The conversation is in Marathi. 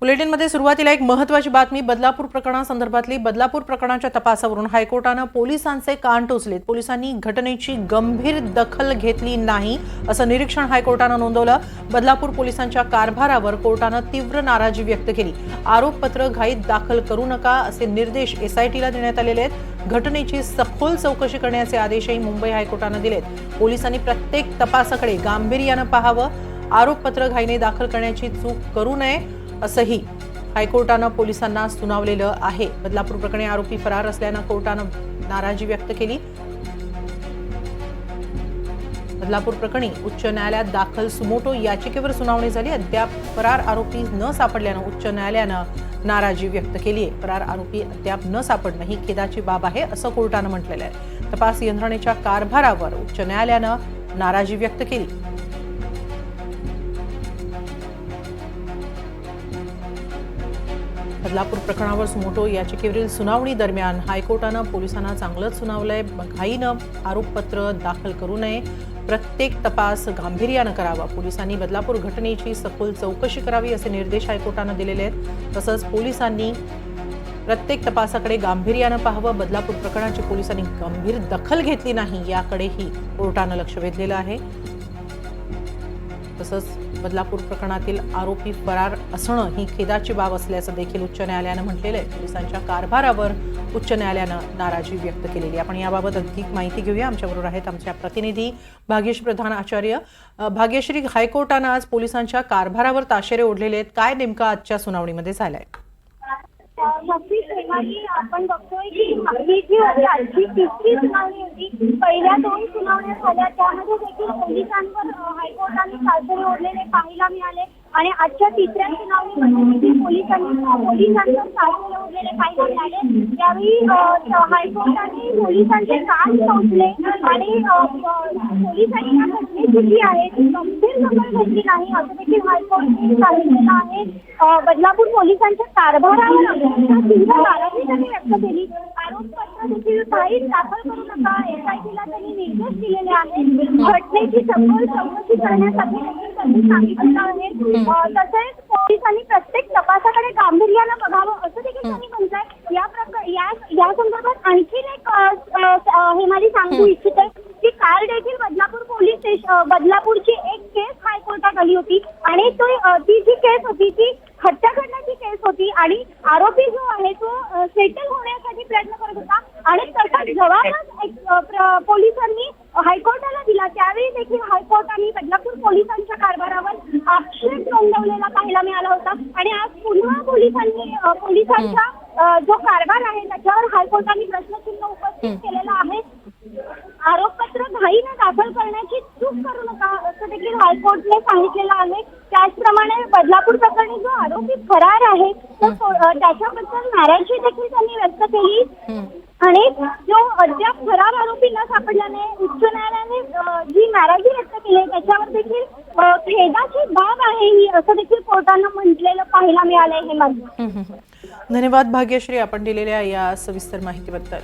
बुलेटिनमध्ये सुरुवातीला एक महत्वाची बातमी बदलापूर प्रकरणासंदर्भातली. बदलापूर प्रकरणाच्या तपासावरून हायकोर्टानं पोलिसांचे कान टोचलेत. पोलिसांनी घटनेची गंभीर दखल घेतली नाही असं निरीक्षण हायकोर्टानं नोंदवलं. बदलापूर पोलिसांच्या कारभारावर कोर्टानं तीव्र नाराजी व्यक्त केली. आरोपपत्र घाईत दाखल करू नका असे निर्देश एसआयटीला देण्यात आलेले आहेत. घटनेची सखोल चौकशी करण्याचे आदेशही मुंबई हायकोर्टानं दिलेत. पोलिसांनी प्रत्येक तपासाकडे गांभीर्यानं पाहावं. आरोपपत्र घाईने दाखल करण्याची चूक करू नये. असंही हायकोर्टानं पोलिसांना सुनावलेलं आहे. बदलापूर प्रकरणी आरोपी फरार असल्यानं कोर्टानं नाराजी व्यक्त केली. बदलापूर प्रकरणी उच्च न्यायालयात दाखल सुमोटो याचिकेवर सुनावणी झाली. अद्याप फरार आरोपी न सापडल्यानं उच्च न्यायालयानं नाराजी व्यक्त केली आहे. फरार आरोपी अद्याप न सापडणं ही खेदाची बाब आहे असं कोर्टानं म्हटलेलं आहे. तपास यंत्रणेच्या कारभारावर उच्च न्यायालयानं नाराजी व्यक्त केली. बदलापूर प्रकरणावर सुमोटो याचिकेवरील सुनावणी दरम्यान हायकोर्टानं पोलिसांना चांगलंच सुनावलंय. घाईनं आरोपपत्र दाखल करू नये. प्रत्येक तपास गांभीर्यानं करावा. पोलिसांनी बदलापूर घटनेची सखोल चौकशी करावी असे निर्देश हायकोर्टानं दिलेले आहेत. तसंच पोलिसांनी प्रत्येक तपासाकडे गांभीर्यानं पाहावं. बदलापूर प्रकरणाची पोलिसांनी गंभीर दखल घेतली नाही याकडेही कोर्टानं लक्ष वेधलेलं आहे. तसंच बदलापूर प्रकरणातील आरोपी फरार असणं ही खेदाची बाब असल्याचं देखील उच्च न्यायालयानं म्हटलेलं आहे. पोलिसांच्या कारभारावर उच्च न्यायालयानं नाराजी व्यक्त केलेली आपण याबाबत अधिक माहिती घेऊया. आमच्याबरोबर आहेत आमच्या प्रतिनिधी भाग्यश्री प्रधान आचार्य. भाग्यश्री हायकोर्टानं आज पोलिसांच्या कारभारावर ताशेरे ओढलेले आहेत. काय नेमकं आजच्या सुनावणीमध्ये झालंय? नक्कीच तेव्हाही आपण बघतोय की ही जी होती आजची तिसरी सुनावणी होती. पहिल्या दोन सुनावण्या झाल्या. त्यामध्ये देखील पोलिसांवर हायकोर्टाने सासरे ओढलेले पाहायला मिळाले. आणि आजच्या तिसऱ्या सुनावणीमध्ये पोलिसांनी पोलिसांवर सासरे ओढलेले पाहायला मिळाले त्यावेळी हायकोर्टाने पोलिसांचे कान टोचले आणि पोलिसांनी या घटनेची जी आहे. ती गंभीर दखल घेतली नाही. असं देखील हायकोर्टाने सांगितलेलं आहे. बदलापूर पोलिसांच्या कारभारावर तीव्र नाराजी त्यांनी व्यक्त केली. आरोपपत्र देखील काही दाखल करू नका. एसआयटीला त्यांनी निर्देश दिलेले आहेत. घटनेची सखोल चौकशी करण्यासाठी त्यांनी सांगितलेलं आहे. अ, तसेच पोलिसांनी प्रत्येक तपासाकडे गांभीर्यानं बघावं असं देखील त्यांनी म्हटलंय. या प्रकार या या संदर्भात आणखीन एक हे मला सांगू इच्छिते की काल देखील बदलापूर पोलीस स्टेशन बदलापूरची एक केस हायकोर्टात आली होती. आणि तो ती जी केस होती ती हत्या करण्याची केस होती. आणि आरोपी जो आहे तो सेटल होण्यासाठी प्रयत्न करत होता. आणि त्याचा प्र- पोलिसांनी हायकोर्टाला दिला. त्यावेळी देखील हायकोर्टाने बदलापूर पोलिसांच्या कारभारावर आक्षेप नोंदवलेला पाहायला मिळाला होता. आणि आज पुन्हा पोलिसांनी पोलिसांचा जो कारभार आहे त्याच्यावर हायकोर्टाने प्रश्नचिन्ह उपस्थित केलेला आहे. आरोपपत्र घाईने दाखल करण्याची चूक करू नका असं देखील हायकोर्टने सांगितलेलं आहे. त्याचप्रमाणे बदलापूर प्रकरणी जो आरोपी फरार आहे तो त्याच्याबद्दल नाराजी देखील त्यांनी व्यक्त केली. आणि जो अद्याप फरार आरोपी न सापडल्याने उच्च न्यायालयाने अ, जी नाराजी व्यक्त केली त्याच्यावर देखील खेदाची बाब आहे ही असं देखील कोर्टानं म्हटलेलं पाहायला मिळालंय हे मला धन्यवाद भाग्यश्री आपण दिलेल्या या सविस्तर माहितीबद्दल.